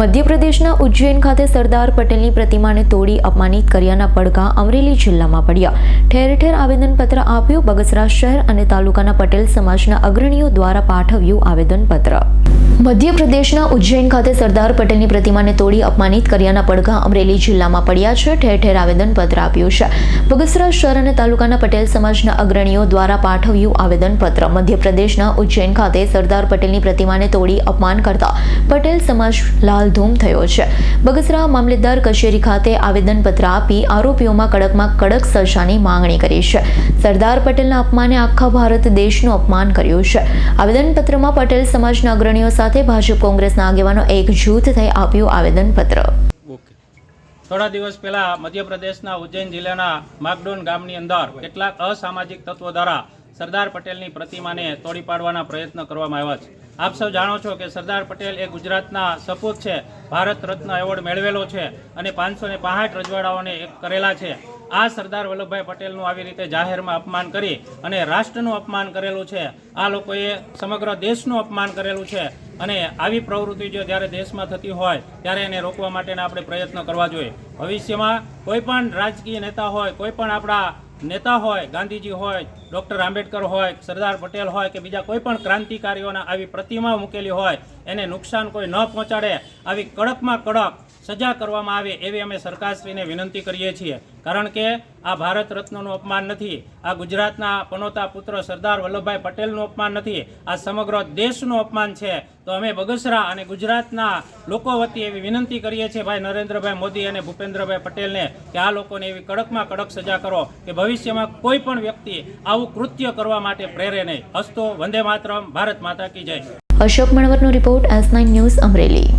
મધ્યપ્રદેશના ઉજ્જૈન ખાતે સરદાર પટેલની પ્રતિમાને તોડી અપમાનિત કર્યાના પડઘા અમરેલી જિલ્લામાં પડ્યા. ઠેર ઠેર આવેદનપત્ર આપ્યું બગસરા શહેર અને તાલુકાના પટેલ સમાજના અગ્રણીઓ દ્વારા પાઠવ્યું આવેદનપત્ર. મધ્યપ્રદેશના ઉજ્જૈન ખાતે સરદાર પટેલની પ્રતિમાને તોડી અપમાનિત કર્યાના પડઘા અમરેલી જિલ્લામાં પડ્યા છે. ઠેર ઠેર આવેદનપત્ર આપ્યું છે. બગસરા શહેર અને તાલુકાના પટેલ સમાજના અગ્રણીઓ દ્વારા પાઠવ્યું આવેદનપત્ર. મધ્યપ્રદેશના ઉજ્જૈન ખાતે સરદાર પટેલની પ્રતિમાને તોડી અપમાન કરતા પટેલ સમાજ લાલધૂમ થયો છે. બગસરા મામલેદાર કચેરી ખાતે આવેદનપત્ર આપી આરોપીઓમાં કડકમાં કડક સજાની માંગણી કરી છે. સરદાર પટેલના અપમાને આખા ભારત દેશનું અપમાન કર્યું છે. આવેદનપત્રમાં પટેલ સમાજના અગ્રણીઓ સાથે ભાજપ કોંગ્રેસના આગેવાનો એક જૂથ થઈ આપ્યું આવેદનપત્ર. થોડા દિવસ પહેલા મધ્યપ્રદેશના ઉજ્જૈન જિલ્લાના માગડોન ગામની અંદર કેટલાક અસામાજિક તત્વો દ્વારા સરદાર પટેલની પ્રતિમાને તોડી પાડવાના પ્રયત્ન કરવામાં આવ્યા છે. આપ સૌ જાણો છો કે સરદાર પટેલ એ ગુજરાતના સપૂત છે, ભારત રત્ન એવોર્ડ મેળવેલો છે અને પાંચસો ને રજવાડાઓને એક કરેલા છે. આ સરદાર વલ્લભભાઈ પટેલનું આવી રીતે જાહેરમાં અપમાન કરી અને રાષ્ટ્રનું અપમાન કરેલું છે. આ લોકોએ સમગ્ર દેશનું અપમાન કરેલું છે અને આવી પ્રવૃત્તિ જો જ્યારે દેશમાં થતી હોય, ત્યારે એને રોકવા માટેના આપણે પ્રયત્ન કરવા જોઈએ. ભવિષ્યમાં કોઈ પણ રાજકીય નેતા હોય, કોઈ પણ આપણા નેતા હોય, ગાંધીજી હોય, ડૉક્ટર આંબેડકર હોય, સરદાર પટેલ હોય કે બીજા કોઈ પણ ક્રાંતિકારીઓના આવી પ્રતિમા મૂકેલી હોય, એને નુકસાન કોઈ ન પહોંચાડે, આવી કડકમાં કડક સજા કરવામાં આવે એવી અમે સરકારશ્રીને વિનંતી કરીએ છીએ. કારણ કે આ ભારત રત્નનું અપમાન નથી, આ ગુજરાતના પનોતા પુત્ર સરદાર વલ્લભભાઈ પટેલનું અપમાન નથી, આ સમગ્ર દેશનું અપમાન છે. તો અમે બગસરા અને ગુજરાતના લોકો વતી એવી વિનંતી કરીએ છીએ, ભાઈ નરેન્દ્રભાઈ મોદી અને ભૂપેન્દ્રભાઈ પટેલને, કે આ લોકોને એવી કડકમાં કડક સજા કરો, કે ભવિષ્યમાં કોઈ પણ વ્યક્તિ આવું કૃત્ય કરવા માટે પ્રેરે નહીં. હસ્તો વંદે માતરમ, ભારત માતા કી જય. Ashok મણવરનો report S nine news Amreli.